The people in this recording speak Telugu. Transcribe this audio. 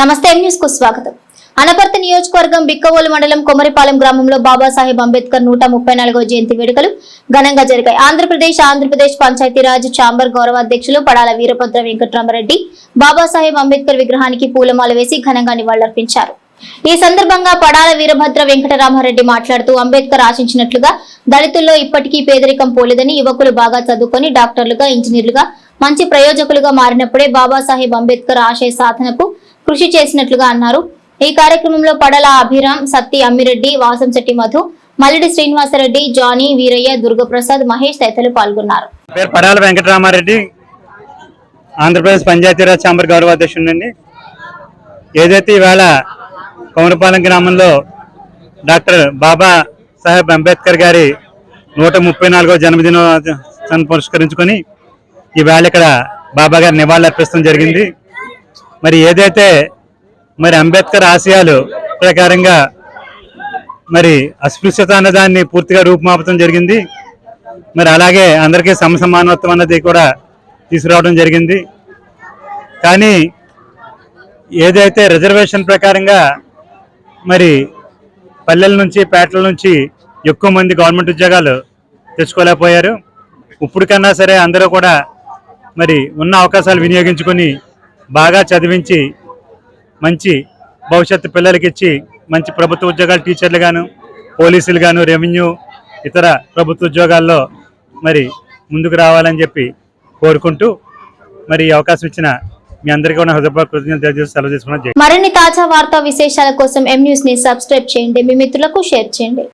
నమస్తే న్యూస్కు స్వాగతం. అనపర్తి నియోజకవర్గం బిక్కవోలు మండలం కొమరిపాలెం గ్రామంలో బాబాసాహెబ్ అంబేద్కర్ నూట ముప్పై నాలుగో జయంతి వేడుకలు ఘనంగా జరిగాయి. ఆంధ్రప్రదేశ్ ఆంధ్రప్రదేశ్ పంచాయతీరాజ్ ఛాంబర్ గౌరవ అధ్యక్షులు పడాల వీరభద్ర వెంకట్రామరెడ్డి బాబాసాహెబ్ అంబేద్కర్ విగ్రహానికి పూలమాల వేసి ఘనంగా నివాళులర్పించారు. ఈ సందర్భంగా పడాల వీరభద్ర వెంకటరామారెడ్డి మాట్లాడుతూ అంబేద్కర్ ఆశించినట్లుగా దళితుల్లో ఇప్పటికీ పేదరికం పోలేదని యువకులు బాగా చదువుకొని డాక్టర్లుగా ఇంజనీర్లుగా మంచి ప్రయోజకులుగా మారినప్పుడే బాబాసాహెబ్ అంబేద్కర్ ఆశయ సాధనకు కృషి చేసినట్లుగా అన్నారు. ఈ కార్యక్రమంలో పడల అభిరామ్ సత్తి అమ్మిరెడ్డి వాసంశెట్టి మధు మల్లిడి శ్రీనివాసరెడ్డి జానీ వీరయ్య దుర్గప్రసాద్ మహేష్ తదితరులు పాల్గొన్నారు. పేరు పడాల వెంకటరామారెడ్డి ఆంధ్రప్రదేశ్ పంచాయతీరాజ్ ఛాంబర్ గౌరవ అధ్యక్షుడిని ఏదైతే ఈవేళ కొమరపాలెం గ్రామంలో డాక్టర్ బాబా సాహెబ్ అంబేద్కర్ గారి నూట ముప్పై నాలుగో జన్మదినోత్సవం పురస్కరించుకొని ఈవేళ ఇక్కడ బాబా గారి నివాళులు అర్పిస్తడం జరిగింది. మరి ఏదైతే మరి అంబేద్కర్ ఆశయాలు ప్రకారంగా మరి అస్పృశ్యత అన్నదాన్ని పూర్తిగా రూపుమాపడం జరిగింది. మరి అలాగే అందరికీ సమసమానత్వం అన్నది కూడా తీసుకురావడం జరిగింది. కానీ ఏదైతే రిజర్వేషన్ ప్రకారంగా మరి పల్లెల నుంచి పేటల నుంచి ఎక్కువ మంది గవర్నమెంట్ ఉద్యోగాలు తెచ్చుకోలేకపోయారు. ఇప్పటికన్నా సరే అందరూ కూడా మరి ఉన్న అవకాశాలు వినియోగించుకొని బాగా చదివించి మంచి భవిష్యత్తు పిల్లలకి ఇచ్చి మంచి ప్రభుత్వ ఉద్యోగాలు టీచర్లు గాను పోలీసులు గాను రెవెన్యూ ఇతర ప్రభుత్వ ఉద్యోగాల్లో మరి ముందుకు రావాలని చెప్పి కోరుకుంటూ మరి ఈ అవకాశం ఇచ్చిన మీ అందరికీ ఉన్న హృదయపూర్వక సెలవు మరిన్ని తాజా వార్తా విశేషాల కోసం ఎం న్యూస్ని సబ్స్క్రైబ్ చేయండి. మీ మిత్రులకు షేర్ చేయండి.